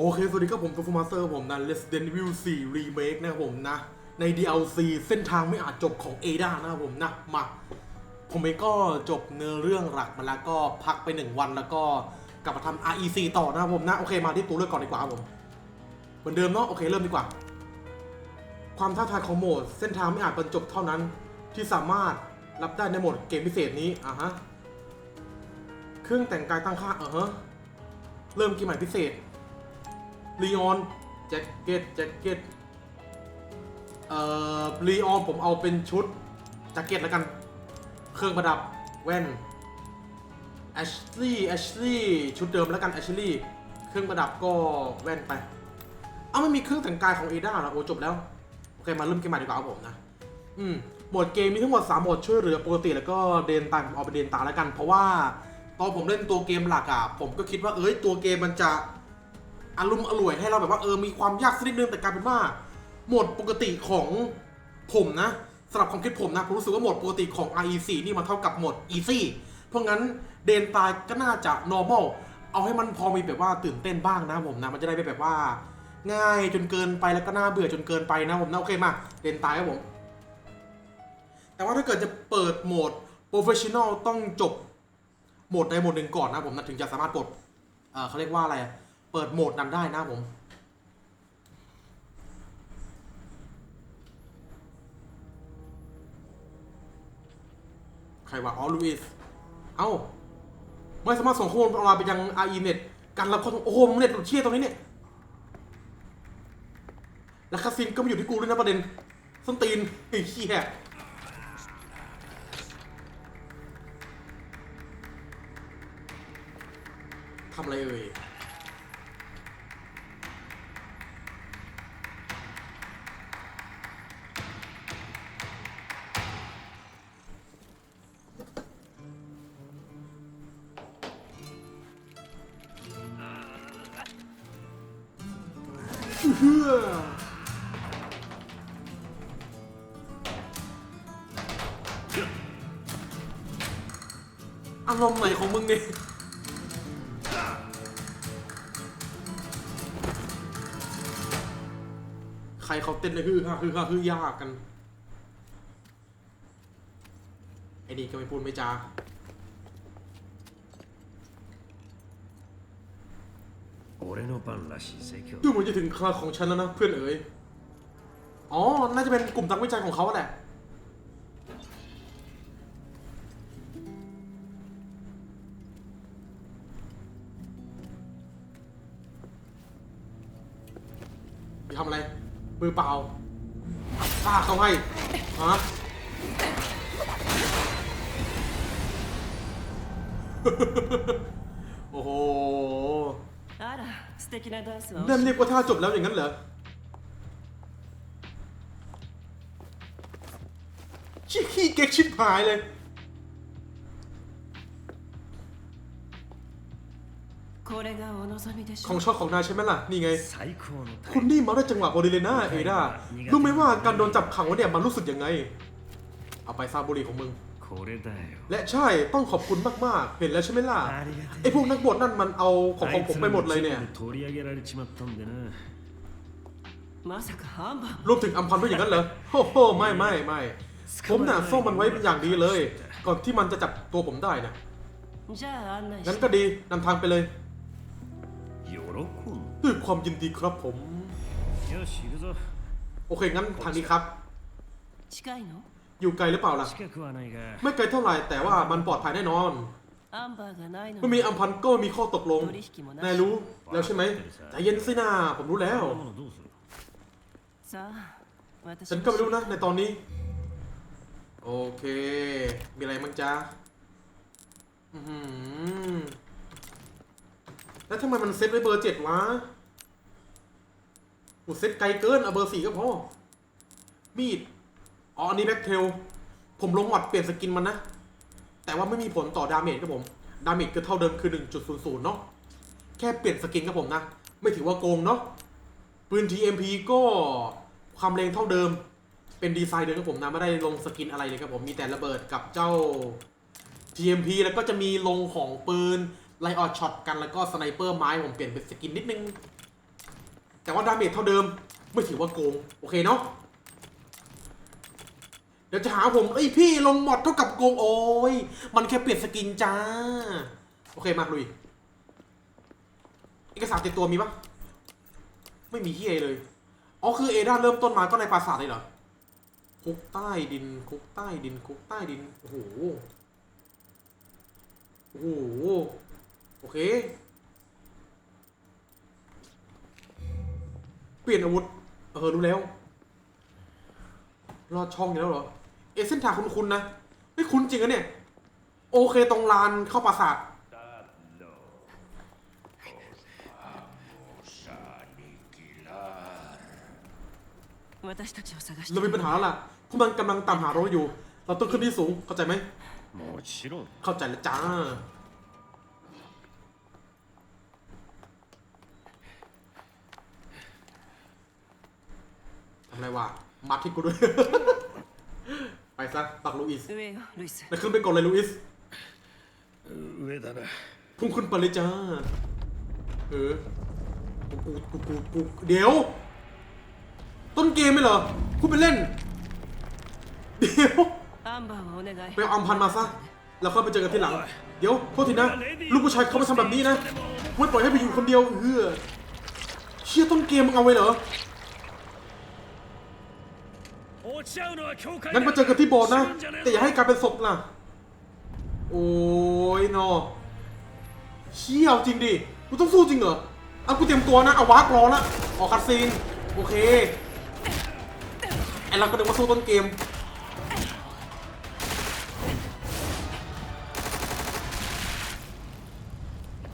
โอเค สวัสดีครับผมตัวฟูมาสเตอร์ผมนะ Resident Evil 4 Remake นะครับผมนะ ใน DLC เส้นทางไม่อาจจบของ Ada นะครับผมนะ มา ผมเองก็จบเนื้อเรื่องหลักมาแล้วก็พักไปหนึ่งวันแล้วก็กลับมาทำ REC ต่อนะครับผมนะ โอเค มาที่ตัวเลือกก่อนดีกว่าครับผม เหมือนเดิมเนาะ โอเค เริ่มดีกว่า ความท้าทายของโหมด เส้นทางไม่อาจบรรจบเท่านั้น ที่สามารถรับได้ในโหมดเกมพิเศษนี้ อะฮะ เครื่องแต่งกายตั้งค่าอะฮะ เริ่มเกมใหม่พิเศษ ลีออนแจ็คเก็ตแจ็คเก็ตเอ่อลีออนผมเอาเป็นชุดแจ็คเก็ตแล้วกัน เครื่องประดับแว่นแอชลี่แอชลี่ชุดเดิมแล้วกันแอชลี่เครื่องประดับก็แว่นไป เอาไม่มีเครื่องแต่งกายของเอด้าหรอโอ้จบแล้ว โอเคมาเริ่มเกมใหม่ดีกว่าครับผมนะ อืมโหมดเกมมีทั้งหมด3โหมดช่วยเหลือปกติแล้วก็เดนตาผมเอาไปเดนตาแล้วกัน เพราะว่าตอนผมเล่นตัวเกมหลักอะผมก็คิดว่าเอ้ยตัวเกมมันจะ อารมณ์อร่วยให้เราแบบว่าเออมีความยากสักนิดนึงแต่กลายเป็นว่าโหมดปกติของผมนะสำหรับความคิดผมนะผมรู้สึกว่าโหมดปกติของ RE4 นี่มันเท่ากับโหมด Easy เพราะงั้นเดนตายก็น่าจะ normal เอาให้มันพอมีแบบว่าตื่นเต้นบ้างนะผมนะมันจะได้ไม่แบบว่า ง่ายจนเกินไปแล้วก็น่าเบื่อจนเกินไปนะผมนะโอเคมาเดนตายครับผม แต่ว่าถ้าเกิดจะเปิดโหมด Professional ต้องจบโหมดใดโหมดหนึ่งก่อนนะผมนะถึงจะสามารถปลดเเขาเรียกว่าอะไรอะ เปิดโหมดนั้นได้นะผม ใครวะอ๋อลูอิส เอ้า ไม่สามารถส่งข้อมูลออนไลน์ไปยัง RE Net การรับข้อมูลโอ้โหมึงเน็ตหลุดเชี่ยตรงนี้เนี่ย แล้วคาซินก็มาอยู่ที่กูด้วยนะประเด็นส้นตีนไอ้เหี้ย อารมณ์ใหม่ของมึงเนี่ยใครเขาเต้นเลยฮือฮาฮือฮาฮือยากกันไอ้นี่ก็ไม่พูดไม่จาดูเหมือนจะถึงคลาของฉันแล้วนะเพื่อนเอ๋ยอ๋อ น่าจะเป็นกลุ่มตักวิจัยของเขาแหละือเปล่าฆ่าเขาให้ฮะโอ้โหนั่นเรียกว่าท่าจบแล้วอย่างนั้นเหรอชิคกี้เก็กชิบหายเลย ของช็อตของนายใช่ไหมล่ะ นี่ไง คุณนี่มาได้จังหวะบริเลน่าเอดารู้ไหมว่าการโดนจับขังว้เนี่ยมันรู้สึกยังไง เอาไปซาบุรีของมึง และใช่ต้องขอบคุณมากๆ เห็นแล้วใช่ไหมล่ะ ไอ้พวกนักบวชนั่นมันเอาของของผมไปหมดเลยเนี่ยรวมถึงอัมพันด้วยอย่างนั้นเหรอโอ้โหไม่ไม่ไม่ผมน่ะซ่อมมันไว้เป็นอย่างดีเลย ก่อนที่มันจะจับตัวผมได้นะงั้นก็ดีนำทางไปเลย ด้วยความยินดีครับผม โอเค งั้นทางนี้ครับ อยู่ไกลหรือเปล่าล่ะ ไม่ไกลเท่าไหร่แต่ว่ามันปลอดภัยแน่นอนไม่มีอัมพันก็มีข้อตกลง นายรู้แล้วใช่ไหมใจเย็นสินาผมรู้แล้ว ฉันก็ไม่รู้นะในตอนนี้ โอเค มีอะไรมั้งจ้าอืม แล้วทำไมมันเซตไว้เบอร์เจ็ดวะกูเซตไกลเกิน เอาเบอร์สี่ก็พอ มีด อ๋อ อันนี้แบ็คเทล ผมลงหวัดเปลี่ยนสกินมันนะ แต่ว่าไม่มีผลต่อดาเมจครับผม ดาเมจคือเท่าเดิมคือ 1.00 เนาะ แค่เปลี่ยนสกินครับผมนะ ไม่ถือว่าโกงเนาะ ปืน TMP ก็ความแรงเท่าเดิม เป็นดีไซน์เดิมครับผมนะ ไม่ได้ลงสกินอะไรเลยครับผม มีแต่ระเบิดกับเจ้า TMP แล้วก็จะมีลงของปืน ไลออดช็อตกันแล้วก็สไนเปอร์ไม้ผมเปลี่ยนเป็นสกินนิดนึง แต่ว่าดาเมจเท่าเดิม ไม่ถือว่าโกง โอเคเนาะเดี๋ยวจะหาผมเอ้ยพี่ลงหมดเท่ากับโกงโอ้ยมันแค่เปลี่ยนสกินจ้า โอเคมาลุยเอกสารติดตัวมีปะไม่มีเฮียเลยอ๋อคือเอดาเริ่มต้นมาก็ในปราสาทเลยเหรอคุกใต้ดินคุกใต้ดินคุกใต้ดินโอ้โหโอ้โห โอเค เปลี่ยนอาวุธ เออรู้แล้ว รอดช่องอยู่แล้วเหรอ เอเส้นทางคุ้นๆนะ ไม่คุ้นจริงนะเนี่ย โอเคตรงลานเข้าปราสาทเรามีปัญหาแล้วล่ะพวกมันกำลังตามหาเราอยู่ เราต้องขึ้นที่สูง เข้าใจไหมเข้าใจแล้วจ้า อะไรวะ มัดที่กูด้วย ไปซะ ปักลูอิส 上よルイス แล้วขึ้นไปก่อนเลยลูอิส 上だな พุ่งขึ้นไปเลยจ้า เออ กูกูกูกูกูเดี๋ยว ต้นเกมไม่เหรอพูดไปเล่น เดี๋ยว アンバーをお願い ไปเอาอัมพันธ์มาซะ แล้วค่อยไปเจอกันทีหลัง เดี๋ยวโทษทีนะ ลูกผู้ชายเขาไม่ทำแบบนี้นะไม่ปล่อยให้ไปอยู่คนเดียวเออเชี่ยต้นเกมมึงเอาไว้เหรอ 落ち合うのは教会 งั้นมาเจอกันที่โบสถ์นะ แต่อย่าให้กลายเป็นศพล่ะโอ้ยนอเชี่ยเอาจริงดิกูต้องสู้จริงเหรอเอากูเตรียมตัวนะเอาวากรอละออกคัดซีนโอเคไอเราก็นึกว่าสู้ต้นเกม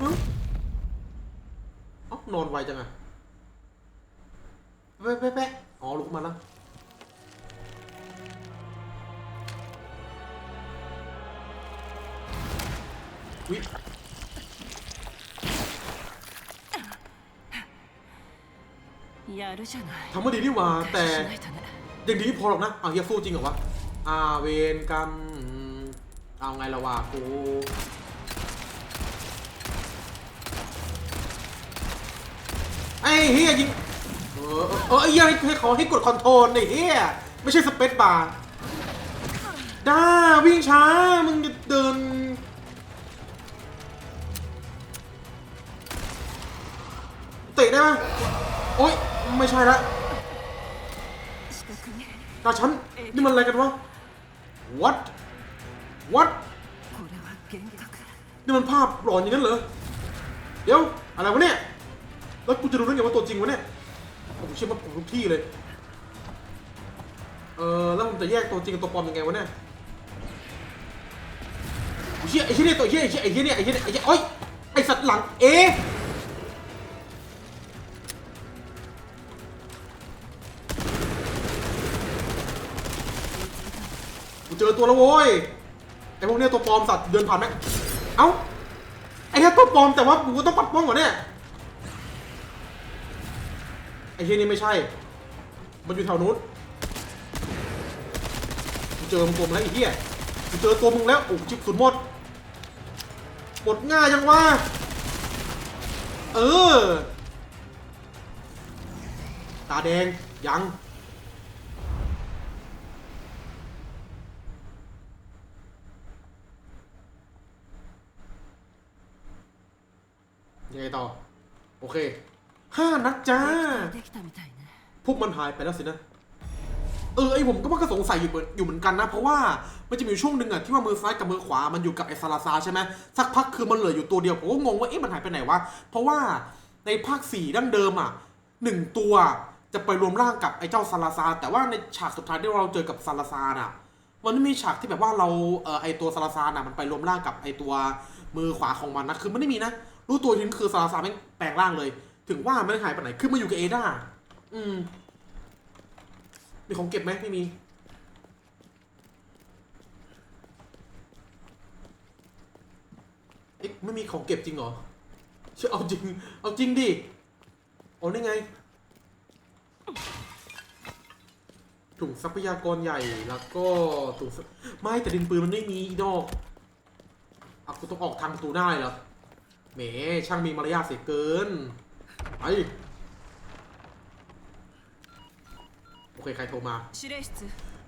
ฮะเอ้านอนไวจังอะแป๊ะแป๊ะแป๊ะอ๋อลุกมาแล้ว อุ๊ทำมาดีนี่หว่าแต่ยังดีไม่พอหรอกนะเอาเฮียฟูจริงเหรอวะอาเวนกัรมเอาไงละวะกูไอ้เฮียยิงเออเออไอ้เฮียให้ขอให้กดคอนโทรลไอ้เฮียไม่ใช่สเปซบาร์ด้าวิ่งช้ามึงจะเดิน ได้ไหมโอ๊ยไม่ใช่ละตาฉันนี่มันอะไรกันวะ what what นี่มันภาพหลอนอย่างนั้นเหรอ เดี๋ยว อะไรวะเนี่ย แล้วกูจะรู้ได้ไงว่าตัวจริงวะเนี่ยผมเชื่อว่าผมทุกที่เลย เออแล้วผมจะแยกตัวจริงกับตัวปลอมยังไงวะเนี่ยเชี่ยไอ้เชี้ยนี่ตัวเชี่ยไอ้เชี่ยไอ้เชี้ยนี่ไอ้เชี่ยไอ้เชี่ยโอ๊ยไอ้สัตว์หลังเอ๊ อตัวแล้วโว้ยไอพวกเนี้ยตัวปลอมสัตว์เดินผ่านแม่งเอ้าไอ้แค่ตัวปลอมแต่ว่ากูก็ต้องปัดป้องเหรอเนี่ยไอ้เฮียนี่ไม่ใช่ มันอยู่แถวนู้นกูเจอมึงตัวมึงแล้วไอ้เฮียกูเจอตัวมึงแล้วโอ้ชิบสุดหมดหมดง่ายยังวะเออ ตาแดงยัง ไงต่อ โอเคห้านัดจ้า พวกมันหายไปแล้วสินะ เออไอผมก็มันก็สงสัยอยู่เหมือนอยู่เหมือนกันนะ เพราะว่ามันจะมีช่วงหนึ่งอะที่ว่ามือซ้ายกับมือขวามันอยู่กับไอซาราซาใช่ไหมสักพักคือมันเหลืออยู่ตัวเดียวผมก็งงว่าเอ๊ะมันหายไปไหนวะเพราะว่าในภาคสี่ดั้งเดิมอะหนึ่งตัวจะไปรวมร่างกับไอเจ้าซาราซา แต่ว่าในฉากสุดท้ายที่เราเจอกับซาราซาน่ะ มันไม่มีฉากที่แบบว่าเราเออไอตัวซาราซาอะมันไปรวมร่างกับไอตัวมือขวาของมันนะคือไม่ได้มีนะ รู้ตัวทีนึงคือซาลาซาแม่งแปลงร่างเลย ถึงว่ามันหายไปไหนคือมาอยู่กับเอดาอืมมีของเก็บไหมไม่มีเอ๊ะไม่มีของเก็บจริงเหรอเชื่อเอาจริง เอาจริงดิโอ้นี่ไง ถุงทรัพยากรใหญ่แล้วก็ถุงไม่แต่ดินปืนมันไม่มีอีดอกอะกูต้องออกทางประตูได้เหรอ เหมช่างมีมารยาทเสียเกินไปโอเค ใครโทรมา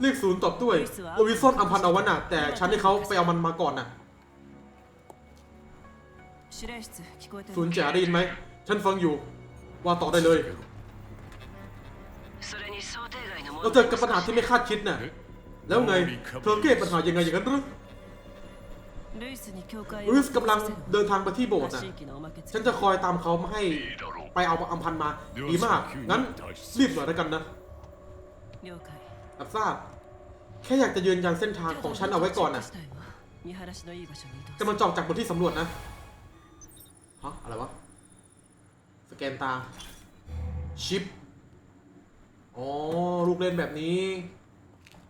เรียกศูนย์ตอบด้วยโรวินสันอัมพันเอาวันน่ะ แต่ฉันให้เขาไปเอามันมาก่อนน่ะ ศูนย์แจ๋ได้ยินไหม ฉันฟังอยู่ ว่าต่อได้เลย เราเจอกับปัญหาที่ไม่คาดคิดน่ะ แล้วไง เธอแก้ปัญหายังไงอย่างนั้นหรือ รูสกำลังเดินทางไปที่โบสถ์นะฉันจะคอยตามเขามาให้ไปเอาอัมพันมาดีมากงั้นรีบหน่อยแล้วกันนะอับทาบ แค่อยากจะยืนยันเส้นทางของฉันเอาไว้ก่อนนะจะมาจอกจากบทที่สำรวจนะฮะอะไรวะสแกนตาชิปอ๋อลูกเล่นแบบนี้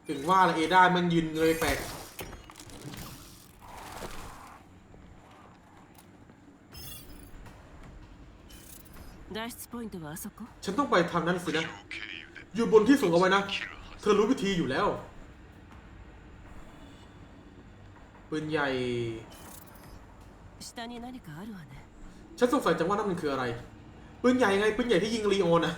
ถึงว่าละเอได้มันยืนเลยแปลก 脱出ポイントはあそこ ฉันต้องไปทางนั้นสินะ อยู่บนที่สูงเอาไว้นะ เธอรู้วิธีอยู่แล้ว ปืนใหญ่ 下に何かあるわね ฉันสงสัยจังว่านั่นมันคืออะไร ปืนใหญ่ไง ปืนใหญ่ที่ยิงลีโอนะ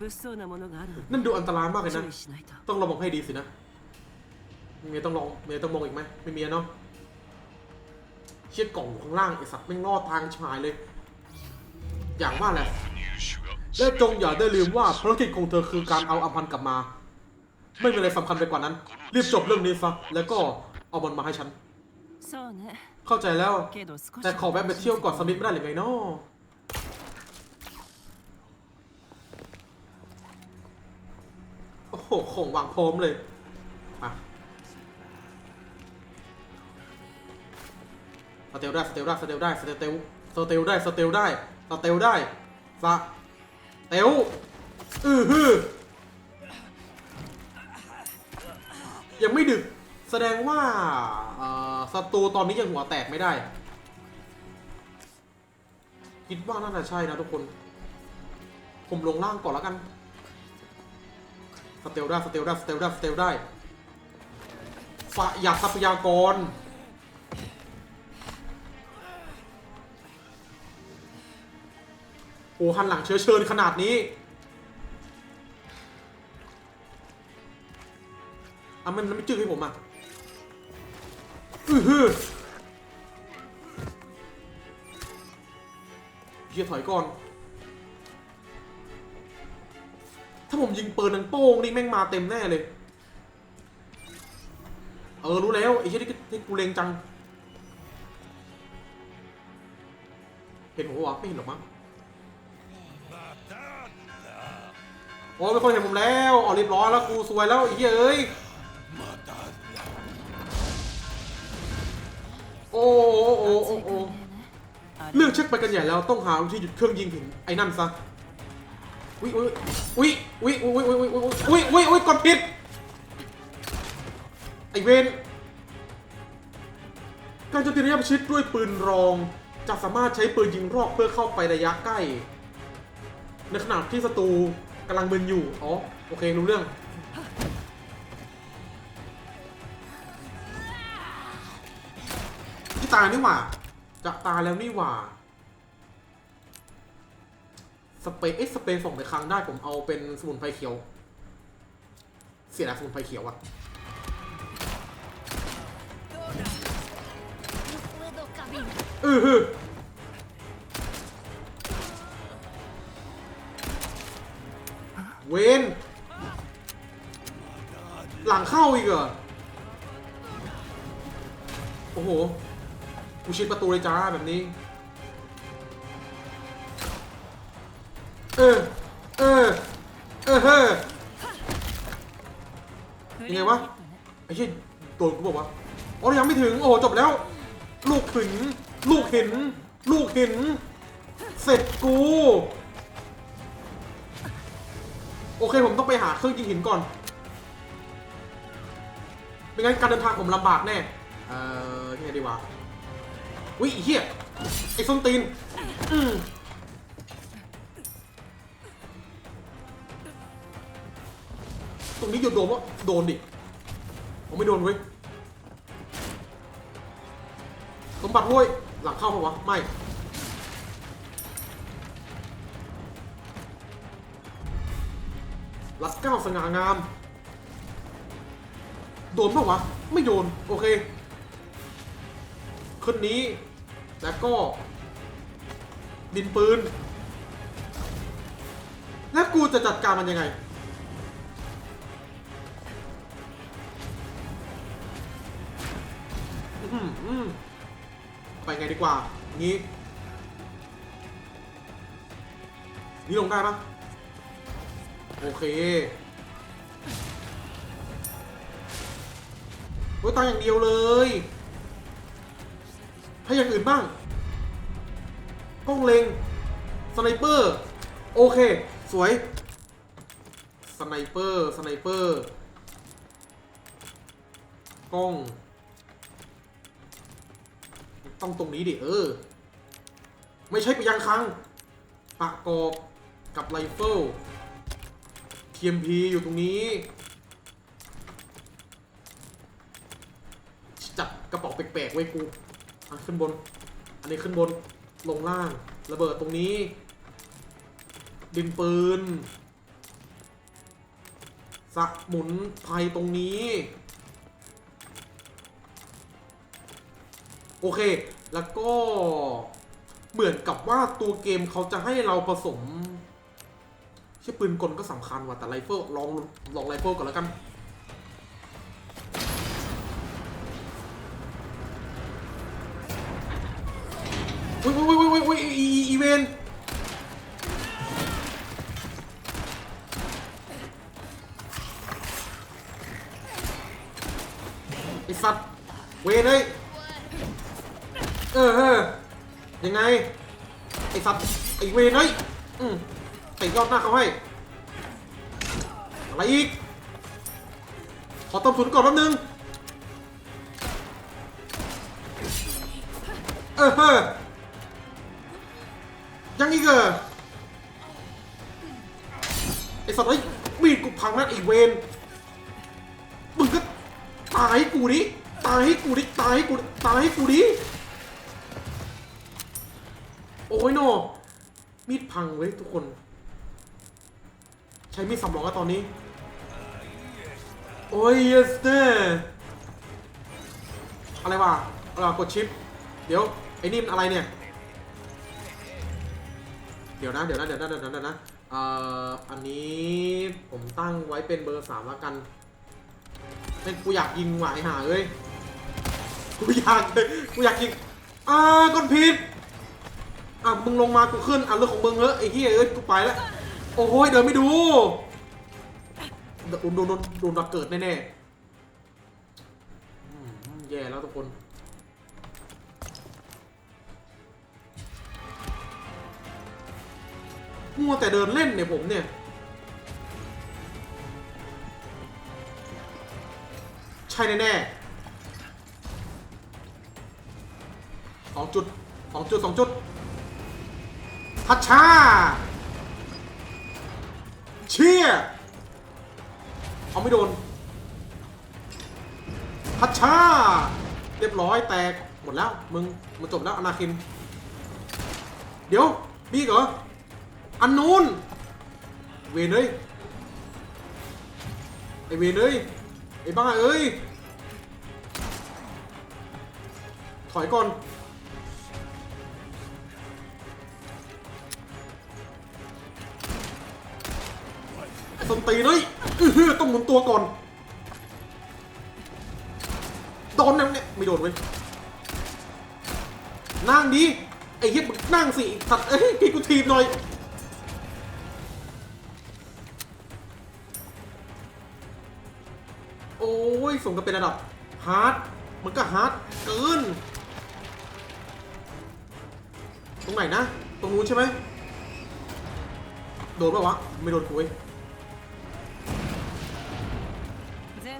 物騒なものがあるの นั่นดูอันตรายมากเลยนะ 注意しないと ต้องระวังให้ดีสินะ เมียต้องลองเมียต้องมองอีกไหมไม่มีอะเนาะ เชี่ยกล่องข้างล่างไอสัตว์แม่งล่อทางชายเลย อย่างว่าแหละ และจงอย่าได้ลืมว่าภารกิจของเธอคือการเอาอัมพันกลับมา ไม่มีอะไรสำคัญไปกว่านั้น รีบจบเรื่องนี้ซะแล้วก็เอามันมาให้ฉัน เข้าใจแล้ว แต่ขอแวะไปเที่ยวก่อนสมิธไม่ได้หรือไงนาะโอ้โห ของวางพร้อมเลย สเตลได้สเตลได้สเตลได้สเตลสเตลได้สเตลได้สเตลได้สเตลอือฮือยังไม่ดึกแสดงว่าศัตรูตอนนี้ยังหัวแตกไม่ได้ คิดว่าน่าจะใช่นะทุกคน ผมลงล่างก่อนแล้วกัน สเตลได้สเตลได้สเตลได้สเตลได้ฝะอยากทรัพยากร โอ้หันหลังเชื้อเชิญขนาดนี้อะมันมันไม่จืดให้ผมอะอือฮือเฮียถอยก่อน ถ้าผมยิงปืนนังโป้งนี่แม่งมาเต็มแน่เลย เออ รู้แล้วไอ้เฮียที่กูเลงจัง เห็นผมปะวะไม่เห็นหรอกมั้ง โอ้ไม่ค่อยเห็นผมแล้วออเรีบร้อยแล้วกูสวยแล้วไอ้เหี้ยเอ้ยโอ้โอ้โอ้โอ้เรื่องเช็คไปกันใหญ่แล้วต้องหาวิธีหยุดเครื่องยิงถึงไอ้นั่นซะวิวิวิวิวิวิวิวิวิวิวิกดผิดไอเวนการโจมตีระยะประชิดด้วยปืนรอง จะสามารถใช้ปืนยิงรอกเพื่อเข้าไประยะใกล้ ในขณะที่ศัตรู กำลังมึนอยู่ อ๋อ โอเค รู้เรื่อง ที่ตายนี่หว่า จะตายแล้วนี่หว่า สเปรย์เอ๊ะสเปรย์ส่งไปครั้งได้ ผมเอาเป็นสมุนไพรเขียว เสียดายสมุนไพรเขียวอะอือ เวนหลังเข้าอีกเหรอ โอ้โห กูชิดประตูเลยจ้าแบบนี้ เออ เออ เออเฮ้อยังไงวะ ไอ้เชี่ยโดนกูบอกว่าอ๋อยังไม่ถึง โอ้โห จบแล้ว ลูกถึง ลูกเห็น ลูกเห็น เสร็จกู โอเคผมต้องไปหาเครื่องยิงหินก่อน ไม่งั้นการเดินทางผมลำบากแน่ เอ่อยังไงดีวะวิไอ้เฮียไอ้ส้นตีนอืมตรงนี้หยุดโดนวะโดนดิ ผมไม่โดนเว้ยสมบัติเว้ยหลังเข้าปะวะ ไม่ รัดเก้าสง่างาม โดนปะวะ ไม่โดน โอเคขึ้นนี้ แล้วก็ ดินปืน แล้วกูจะจัดการมันยังไงอื้อหืออืมไปไงดีกว่า งี้ นี่ลงได้ปะ โอเคโอ้ยตายอย่างเดียวเลย ให้อย่างอื่นบ้าง กล้องเล็ง สไนเปอร์ โอเค สวย สไนเปอร์ สไนเปอร์ กล้อง ต้องตรงนี้ดิ เออ ไม่ใช่ไปยังคังประกอบกับไรเฟิล TMP อยู่ตรงนี้ จัดกระเป๋าแปลกๆไว้กูอะขึ้นบน อันนี้ขึ้นบน ลงล่าง ระเบิดตรงนี้ ดินปืนสักหมุนภัยตรงนี้ โอเค แล้วก็เหมือนกับว่าตัวเกมเขาจะให้เราผสม ใช่ปืนกลก็สำคัญว่ะแต่ไรเฟิลลองลองไรเฟิลก่อนแล้วกันอุ้ยอุ้ยอุ้ยอุ้ยอุ้ยอีเวนไอสัตว์เวนเลยเออเออยังไงไอสัตว์ไอเวนเลยอืม เตะยอดหน้าเขาให้ อะไรอีก ขอต้มทุนก่อนแป๊บนึง เออเฮ้อยังอีกเหรอไอ้สัตว์ไอ้มีดกูพังแล้วไอ้เวนมึงก็ตายให้กูดิตายให้กูดิตายให้กูตายให้กูดิโอ้ยโนมีดพังเว้ยทุกคน ช้มีดสำรองแล้วตอนนี้ โอ้ย yes เน่อะไรวะอะไรวะกดชิป เดี๋ยว ไอ้นี่มันอะไรเนี่ย เดี๋ยวนะ เดี๋ยวนะ เดี๋ยวนะ เดี๋ยวนะเดี๋ยวนะเอ่ออันนี้ผมตั้งไว้เป็นเบอร์สามแล้วกันเป็นกูอยากยิงหวายหาเอ้ย กูอยากเลยกูอยากยิง อ่ากดผิดอะมึงลงมากูขึ้น อะเรื่องของมึงเถอะไอ้เหี้ยเอ้ยกูไปแล้ว โอ้โหเดินไม่ดูโดนโดนโดนโดนระเกิดแน่ๆอืมแย่แล้วทุกคนมัวแต่เดินเล่นเนี่ยผมเนี่ย ใช่แน่ๆสองจุดสองจุดสองจุดพัชชา เชี่ยเอาไม่โดนพัชชา เรียบร้อยแตกหมดแล้ว มึงมันจบแล้วอนาคิน เดี๋ยวมีกเหรอ อันนู้น เวนเอ้ยไอเวนเอ้ยไอบ้าเอ้ย ถอยก่อน สนตีนเฮ้ยอื้อต้องหมุนตัวก่อน โดนนะเนี่ย ไม่โดนเว้ย นั่งดี ไอ้เหี้ยมึงนั่งสิสัตว์เอ้ยพี่กูทีบหน่อย โอ้ยสมกับเป็นระดับ ฮาร์ด มันก็ฮาร์ดเกิน ตรงไหนนะ ตรงนู้นใช่ไหมโดนปะวะ ไม่โดนกูเว้ย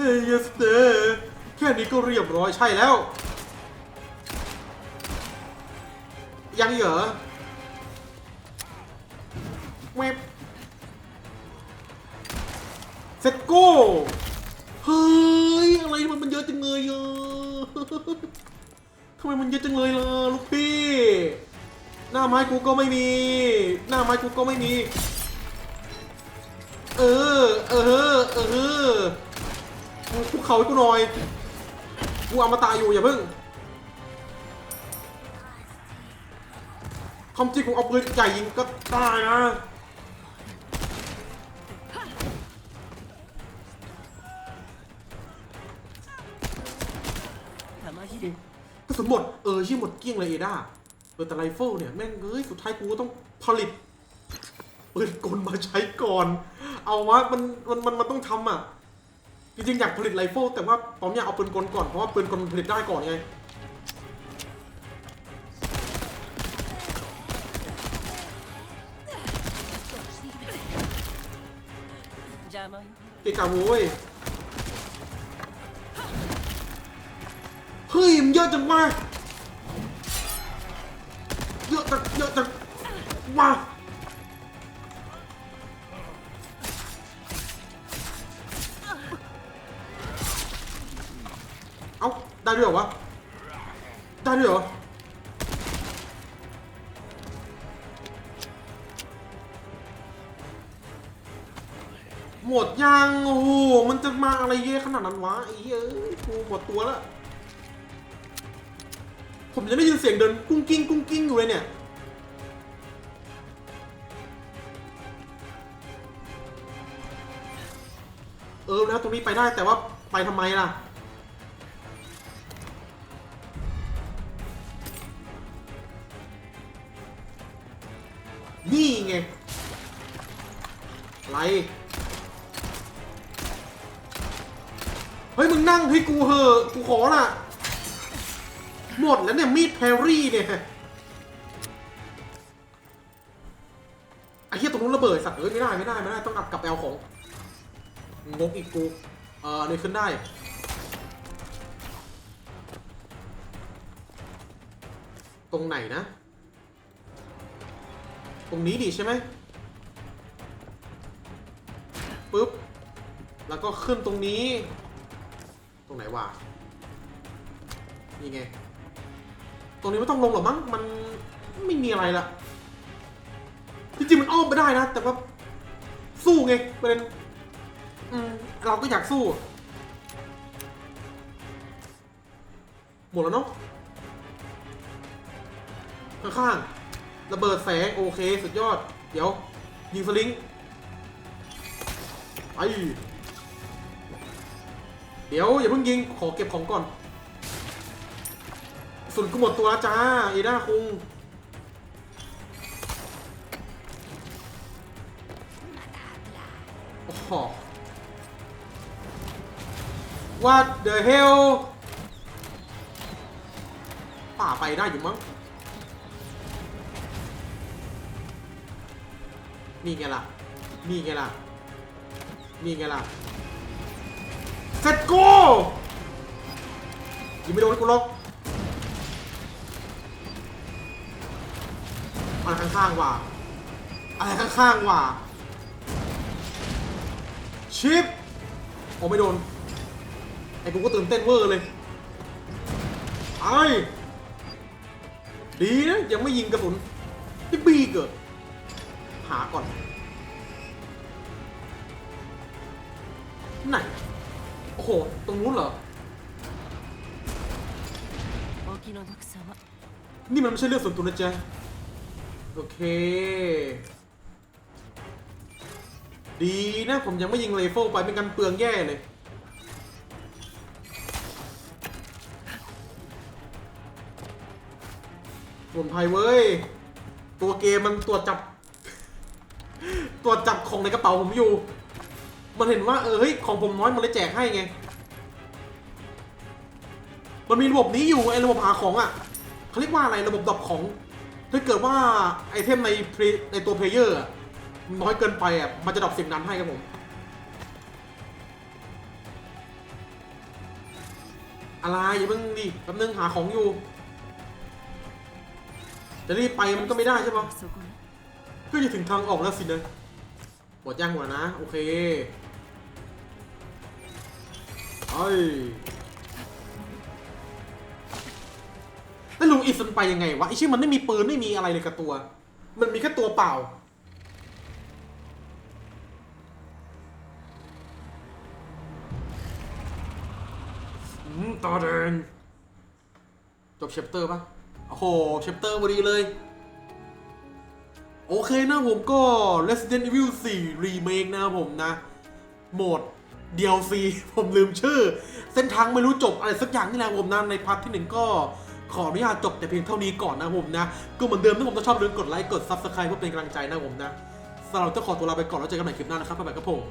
เฮ้ย yes sir แค่นี้ก็เรียบร้อยใช่แล้ว ยังเหรอเว็บเซ็ตโก้เฮ้ย อะไรมันมันเยอะจังเลยอะทำไมมันเยอะจังเลยล่ะลูกพี่ หน้าไม้กูก็ไม่มี หน้าไม้กูก็ไม่มี เออ เออ เออ กูเขาให้กูหน่อย กูเอามาตายอยู่อย่าเพิ่งคอมจีกูเอาปืนใหญ่ยิงก็ตายนะกระสุนหมด เออชี่หมดเกี้ยงเลยเอด้าเออแต่ไรเฟิลเนี่ย แม่งเฮ้ย สุดท้ายกูต้องผลิตปืนกลมาใช้ก่อน เอาวะมันมันมันมันต้องทำอะ จริงอยากผลิตไรเฟิลแต่ว่าผมอยากเอาปืนกลก่อนเพราะว่าปืนกลผลิตได้ก่อนไงเกะกาโว้ยเฮ้ยมันเยอะจังวะเยอะจังเยอะจังว้า ได้ด้วยเหรอวะ ได้ด้วยเหรอ หมดยังโอ้โห มันจะมาอะไรเยอะขนาดนั้นวะไอ้เหี้ยเอ้ยกูหมดตัวแล้วผมยังได้ยินเสียงเดินกุ้งกิ้งกุ้งกิ้งอยู่เลยเนี่ย เออแล้วตรงนี้ไปได้แต่ว่าไปทำไมล่ะ หมดแล้วเนี่ยมีดแพรรี่เนี่ยไอ้เหี้ยตรงนู้นระเบิดสัตว์เอ้ยไม่ได้ไม่ได้ไม่ได้ต้องกลับกลับไปเอาของงกอีกกูเออเนี่ยขึ้นได้ตรงไหนนะ ตรงนี้ดิใช่ไหมปึ๊บ แล้วก็ขึ้นตรงนี้ ตรงไหนวะ นี่ไง ตรงนี้ไม่ต้องลงหรอกมั้ง มันไม่มีอะไรละจริงๆมันอ้อมไปได้นะ แต่ว่าสู้ไงประเด็นอืมเราก็อยากสู้ หมดแล้วเนาะข้างๆระเบิดแสง โอเค สุดยอด เดี๋ยว ยิงสลิงไปเดี๋ยว อย่าเพิ่งยิง ขอเก็บของก่อน สุนกูหมดตัวแล้วจ้าเอด้าคุงโอ้โห What the hell ป่าไปได้อยู่มั้งนี่ไงล่ะ นี่ไงล่ะ นี่ไงล่ะ เสร็จกูยิงไม่โดนกูหรอก อะไรข้างๆว่ะอะไรข้างๆว่ะชิปโอไม่โดน ไอ้กูก็ตื่นเต้นเวอร์เลยไอ้ดีนะ ยังไม่ยิงกระสุนที่บีเกิด หาก่อน ไหน โอ้โห ตรงนู้นเหรอ นี่มันไม่ใช่เรื่องส่วนตัวนะเจ๊ โอเค ดีนะ ผมยังไม่ยิงเลเฟลไปเป็นการเปลืองแย่เลยสมุนไพรเว้ย ตัวเกมมันตรวจจับ ตรวจจับของในกระเป๋าผมอยู่ มันเห็นว่าเออเฮ้ยของผมน้อยมันเลยแจกให้ไง มันมีระบบนี้อยู่ไอ้ระบบหาของอะเขาเรียกว่าอะไรระบบดรอปของ ถ้าเกิดว่าไอเทมในในตัวเพลเยอร์น้อยเกินไปอะมันจะดรอปสิ่งนั้นให้ครับผม อะไรอย่าเพิ่งดิแป๊บนึงหาของอยู่ จะรีบไปมันก็ไม่ได้ใช่ปะก็จะถึงทางออกแล้วสินะปวดย่างหัวนะ โอเค เฮ้ย แล้วลุงอิสมันไปยังไงวะไอชื่อมันไม่มีปืนไม่มีอะไรเลยกับตัว มันมีแค่ตัวเปล่าต่อเด่นจบเชปเตอร์ปะโอ้โหเชปเตอร์บดีเลย โอเคนะผมก็ Resident Evil 4 Remake นะผมนะ โหมด DLC ผมลืมชื่อ เส้นทางไม่รู้จบอะไรสักอย่างนี่แหละผมนะในพาร์ทที่หนึ่งก็ ขออนุญาตจบแต่เพียงเท่านี้ก่อนนะผมนะ ก็เหมือนเดิมถ้าผมจะชอบลืมกดไลค์กด Subscribe เพื่อเป็นกำลังใจนะผมนะสำหรับเจ้าขอตัวลาไปก่อนแล้วเจอกันใหม่คลิปหน้านะครับบ๊ายบายครับผม